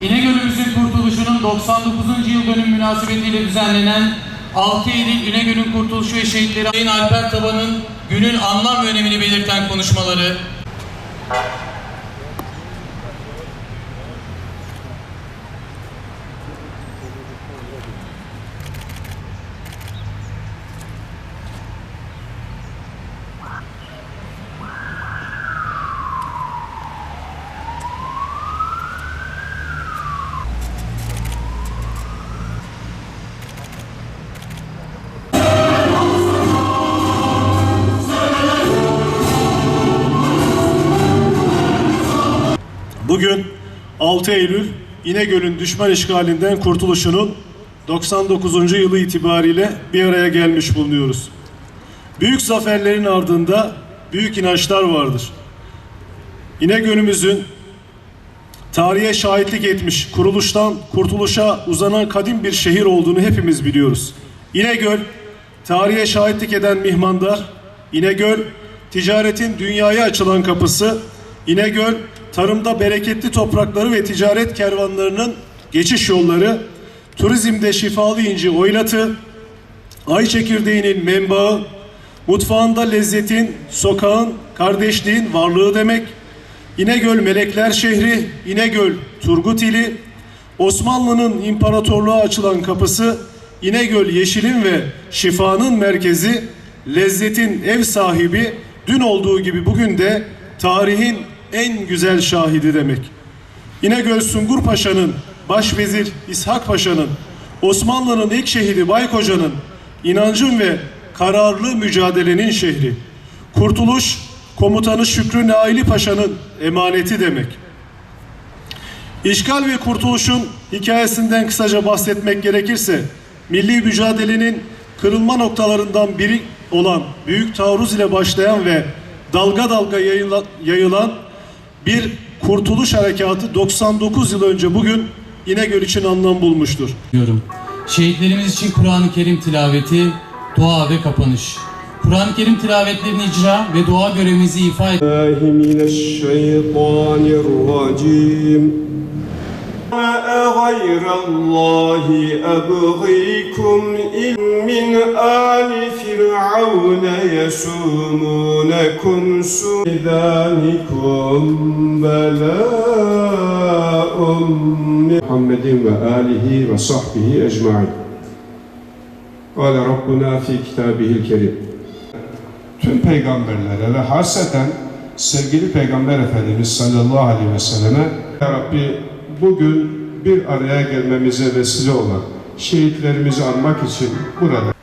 İnegöl'ümüzün kurtuluşunun 99. yıl dönüm münasebetiyle düzenlenen 6 Eylül İnegöl'ün kurtuluşu ve şehitleri Sayın Alper Taban'ın günün anlam ve önemini belirten konuşmaları, Bugün 6 Eylül İnegöl'ün düşman işgalinden kurtuluşunun 99. yılı itibariyle bir araya gelmiş bulunuyoruz. Büyük zaferlerin ardında büyük inançlar vardır. İnegöl'ümüzün tarihe şahitlik etmiş, kuruluştan kurtuluşa uzanan kadim bir şehir olduğunu hepimiz biliyoruz. İnegöl, tarihe şahitlik eden mihmandar, İnegöl, ticaretin dünyaya açılan kapısı, İnegöl, tarımda bereketli toprakları ve ticaret kervanlarının geçiş yolları, turizmde şifalı inci oylatı, ay çekirdeğinin menbaı, mutfağında lezzetin, sokağın, kardeşliğin varlığı demek, İnegöl Melekler Şehri, İnegöl Turgut ili, Osmanlı'nın imparatorluğa açılan kapısı, İnegöl Yeşil'in ve şifanın merkezi, lezzetin ev sahibi, dün olduğu gibi bugün de tarihin en güzel şahidi demek. İnegöl Sungur Paşa'nın, Başvezir İshak Paşa'nın, Osmanlı'nın ilk şehidi Baykoca'nın, inancın ve kararlı mücadelenin şehri. Kurtuluş, komutanı Şükrü Naili Paşa'nın emaneti demek. İşgal ve kurtuluşun hikayesinden kısaca bahsetmek gerekirse, milli mücadelenin kırılma noktalarından biri olan Büyük Taarruz ile başlayan ve dalga dalga yayıla- yayılan bir kurtuluş harekatı 99 yıl önce bugün İnegöl için anlam bulmuştur. Diyorum. Şehitlerimiz için Kur'an-ı Kerim tilaveti, dua ve kapanış. Kur'an-ı Kerim tilavetlerini icra ve dua görevimizi ifa et. من الشيطان الرجيم أغير الله أبغيكم إن من آل فرعون يسومونكم سوء ذلكم بلاء من محمد وآله وصحبه أجمعين قال ربنا في كتابه الكريم tüm peygamberlere ve hasreten sevgili Peygamber Efendimiz sallallahu aleyhi ve selleme Ya Rabbi bugün bir araya gelmemize vesile olan şehitlerimizi anmak için burada